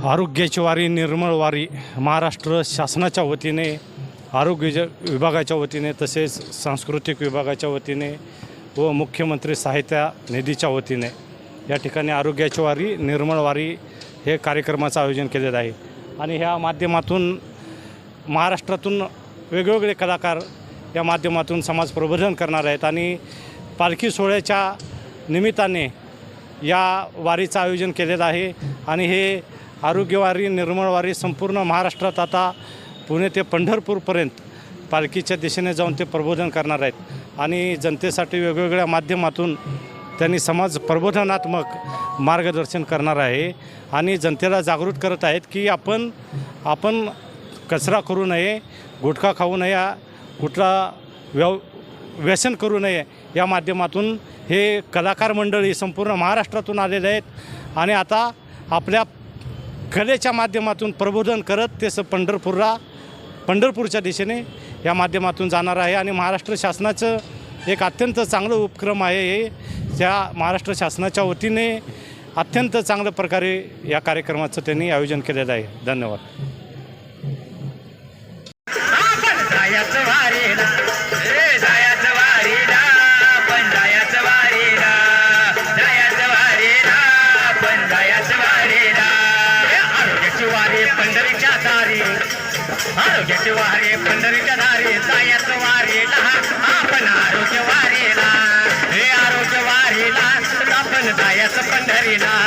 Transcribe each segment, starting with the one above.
आरोग्याची वारी निर्मळ वारी महाराष्ट्र शासनाच्या वतीने आरोग्य विभागाच्या वतीने तसेच सांस्कृतिक विभागाच्या वतीने व मुख्यमंत्री साहित्या निधीच्या वतीने या ठिकाणी आरोग्याची वारी निर्मळ वारी हे कार्यक्रमाचं आयोजन केलेलं आहे. आणि ह्या माध्यमातून महाराष्ट्रातून वेगवेगळे कलाकार या माध्यमातून समाज प्रबोधन करणार आहेत आणि पालखी सोहळ्याच्या निमित्ताने या वारीचं आयोजन केलेलं आहे. आणि हे आरोग्यवारी निर्मळवारी संपूर्ण महाराष्ट्रात आता पुणे ते पंढरपूरपर्यंत पालखीच्या दिशेने जाऊन ते प्रबोधन करणार आहेत. आणि जनतेसाठी वेगवेगळ्या माध्यमातून त्यांनी समाज प्रबोधनात्मक मार्गदर्शन करणार आहे. आणि जनतेला जागृत करत आहेत की आपण आपण कचरा करू नये गुटखा खाऊ नये कुठला व्यव व्यसन करू नये या माध्यमातून हे कलाकार मंडळी संपूर्ण महाराष्ट्रातून आलेले आहेत. आणि आता आपल्या कलेच्या माध्यमातून प्रबोधन करत ते स पंढरपूरला पंढरपूरच्या दिशेने या माध्यमातून जाणार आहे. आणि महाराष्ट्र शासनाचं एक अत्यंत चांगलं उपक्रम आहे हे. त्या महाराष्ट्र शासनाच्या वतीने अत्यंत चांगल्या प्रकारे या कार्यक्रमाचं त्यांनी आयोजन केलेलं आहे. धन्यवाद. पंढरीच्या दारी. आरोग्याची वारी पंढरीच्या दारी जायचं वारीला आपण आरोग्य वारीला. हे आरोग्य वारीला आपण जायाच पंढरीला.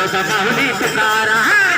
दोसाचा हुडी पुकारा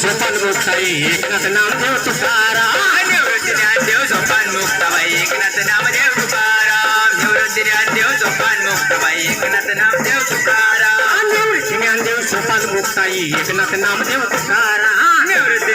सोपान मुक्ताई एकनाथ नामदेव तुकाराम। निवृत्ती ज्ञानदेव सोपान मुक्ताबाई एकनाथ नामदेव तुकाराम। निवृत्ती ज्ञानदेव सोपान मुक्ताबाई एकनाथ नामदेव तुकाराम। निवृत्ती ज्ञानदेव सोपान मुक्ताई एकनाथ नामदेव तुकाराम। निवृत्ती